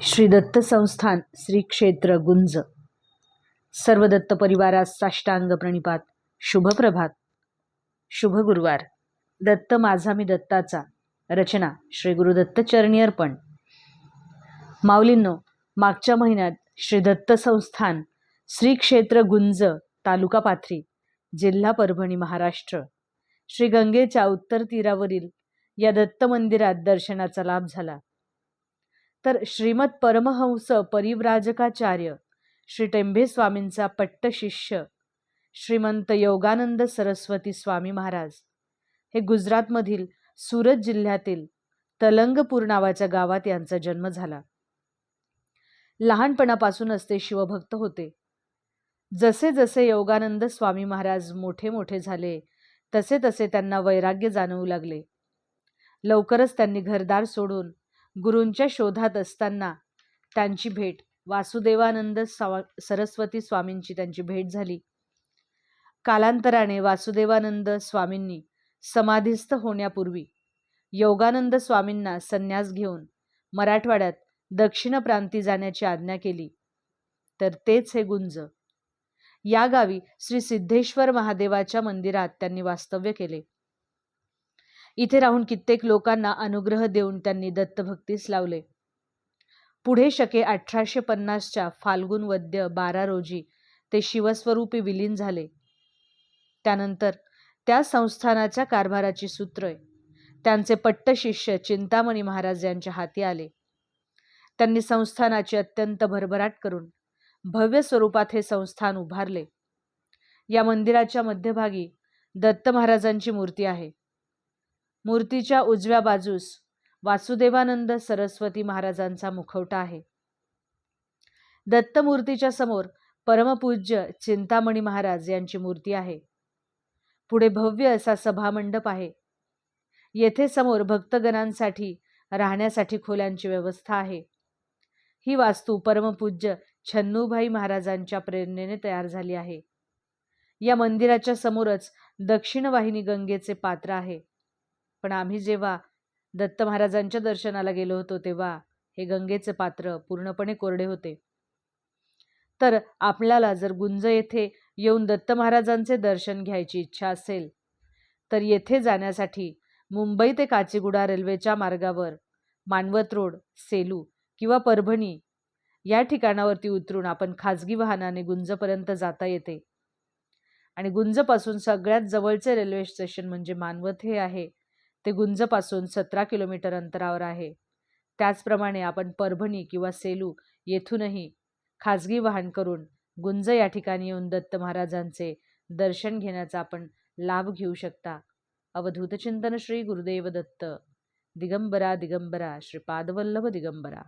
श्री दत्त संस्थान श्री क्षेत्र गुंज. सर्व दत्त परिवारास साष्टांग प्रणिपात. शुभ प्रभात शुभ गुरुवार दत्त माझा मी दत्ताचा. रचना श्री गुरुदत्त चरणी अर्पण. माऊलींनो मागच्या महिन्यात श्री दत्त संस्थान श्री क्षेत्र गुंज तालुका पाथरी जिल्हा परभणी महाराष्ट्र. श्री गंगेच्या उत्तर तीरावरील या दत्त मंदिरात दर्शनाचा लाभ झाला. तर श्रीमद परमहंस परिव्राजकाचार्य श्री टेंभे स्वामींचा पट्टशिष्य श्रीमंत योगानंद सरस्वती स्वामी महाराज. हे गुजरातमधील सुरत जिल्ह्यातील तलंगपूर नावाच्या गावात यांचा जन्म झाला. लहानपणापासूनच ते शिवभक्त होते. जसे जसे योगानंद स्वामी महाराज मोठे मोठे झाले तसे तसे त्यांना वैराग्य जाणवू लागले. लवकरच त्यांनी घरदार सोडून गुरूंच्या शोधात असताना त्यांची भेट वासुदेवानंद स्वा सरस्वती स्वामींची त्यांची भेट झाली. कालांतराने वासुदेवानंद स्वामींनी समाधीस्थ होण्यापूर्वी योगानंद स्वामींना संन्यास घेऊन मराठवाड्यात दक्षिण प्रांती जाण्याची आज्ञा केली. तर तेच हे गुंज. या गावी श्री सिद्धेश्वर महादेवाच्या मंदिरात त्यांनी वास्तव्य केले. इथे राहून कित्येक लोकांना अनुग्रह देऊन त्यांनी दत्तभक्तीस लावले. पुढे शके अठराशे पन्नासच्या फाल्गुन वद्य बारा रोजी ते शिवस्वरूपी विलीन झाले. त्यानंतर त्या संस्थानाच्या कारभाराची सूत्र त्यांचे पट्ट शिष्य चिंतामणी महाराज यांच्या हाती आले. त्यांनी संस्थानाची अत्यंत भरभराट करून भव्य स्वरूपात हे संस्थान उभारले. या मंदिराच्या मध्यभागी दत्त महाराजांची मूर्ती आहे. मूर्तीच्या उजव्या बाजूस वासुदेवानंद सरस्वती महाराजांचा मुखवटा आहे. दत्तमूर्तीच्या समोर परमपूज्य चिंतामणी महाराज यांची मूर्ती आहे. पुढे भव्य असा सभामंडप आहे. येथे समोर भक्तगणांसाठी राहण्यासाठी खोल्यांची व्यवस्था आहे. ही वास्तू परमपूज्य छन्नूभाई महाराजांच्या प्रेरणेने तयार झाली आहे. या मंदिराच्या समोरच दक्षिण वाहिनी गंगेचे पात्र आहे. पण आम्ही जेव्हा दत्त महाराजांच्या दर्शनाला गेलो होतो तेव्हा हे गंगेचे पात्र पूर्णपणे कोरडे होते. तर आपल्याला जर गुंज येथे येऊन दत्त महाराजांचे दर्शन घ्यायची इच्छा असेल तर येथे जाण्यासाठी मुंबई ते काचीगुडा रेल्वेच्या मार्गावर मानवत रोड सेलू किंवा परभणी या ठिकाणावरती उतरून आपण खाजगी वाहनाने गुंजपर्यंत जाता येते. आणि गुंजपासून सगळ्यात जवळचे रेल्वे स्टेशन म्हणजे मानवत हे आहे. ते गुंजपासून सतरा किलोमीटर अंतरावर आहे. त्याचप्रमाणे आपण परभणी किंवा सेलू येथूनही खाजगी वाहन करून गुंज या ठिकाणी येऊन दत्त महाराजांचे दर्शन घेण्याचा आपण लाभ घेऊ शकता. अवधूत चिंतन श्री गुरुदेव दत्त. दिगंबरा दिगंबरा. श्रीपादवल्लभ दिगंबरा.